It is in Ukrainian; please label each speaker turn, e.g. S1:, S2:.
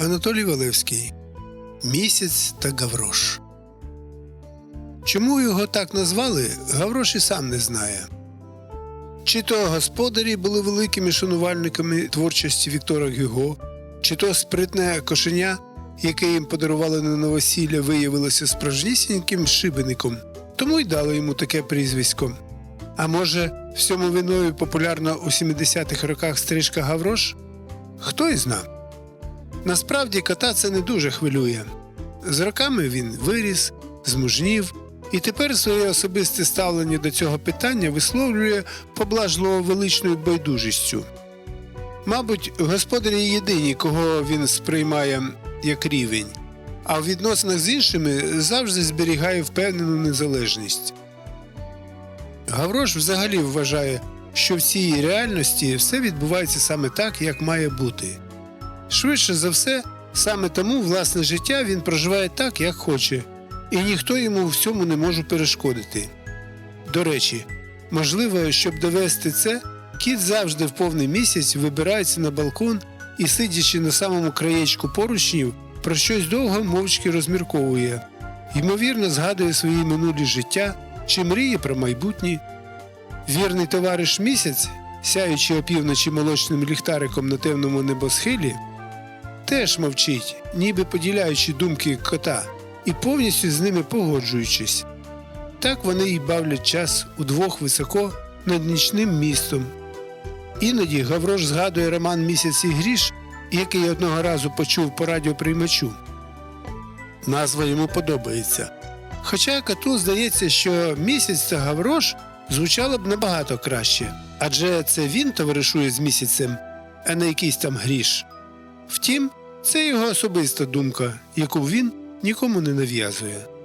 S1: Анатолій Валевський Місяць та Гаврош. Чому його так назвали, Гаврош і сам не знає. Чи то господарі були великими шанувальниками творчості Віктора Гюго, чи то спритне кошеня, яке їм подарували на новосілля, виявилося справжнісіньким шибеником, тому й дали йому таке прізвисько. А може, всьому виною популярна у 70-х роках стрижка Гаврош? Хто й зна. Насправді кота це не дуже хвилює. З роками він виріс, змужнів і тепер своє особисте ставлення до цього питання висловлює поблажливо величною байдужістю. Мабуть, господарі єдині, кого він сприймає як рівень, а в відносинах з іншими завжди зберігає впевнену незалежність. Гаврош взагалі вважає, що в цій реальності все відбувається саме так, як має бути. Швидше за все, саме тому власне життя він проживає так, як хоче, і ніхто йому в цьому не може перешкодити. До речі, можливо, щоб довести це, кіт завжди в повний місяць вибирається на балкон і, сидячи на самому краєчку поручнів, про щось довго мовчки розмірковує, ймовірно, згадує свої минулі життя чи мріє про майбутнє. Вірний товариш місяць, сяючи опівночі молочним ліхтариком на темному небосхилі, теж мовчить, ніби поділяючи думки кота і повністю з ними погоджуючись. Так вони й бавлять час удвох високо над нічним містом. Іноді Гаврош згадує роман Місяць і гріш, який одного разу почув по радіоприймачу. Назва йому подобається. Хоча коту здається, що місяць та Гаврош звучало б набагато краще, адже це він товаришує з місяцем, а не якийсь там гріш. Втім, це його особиста думка, яку він нікому не нав'язує.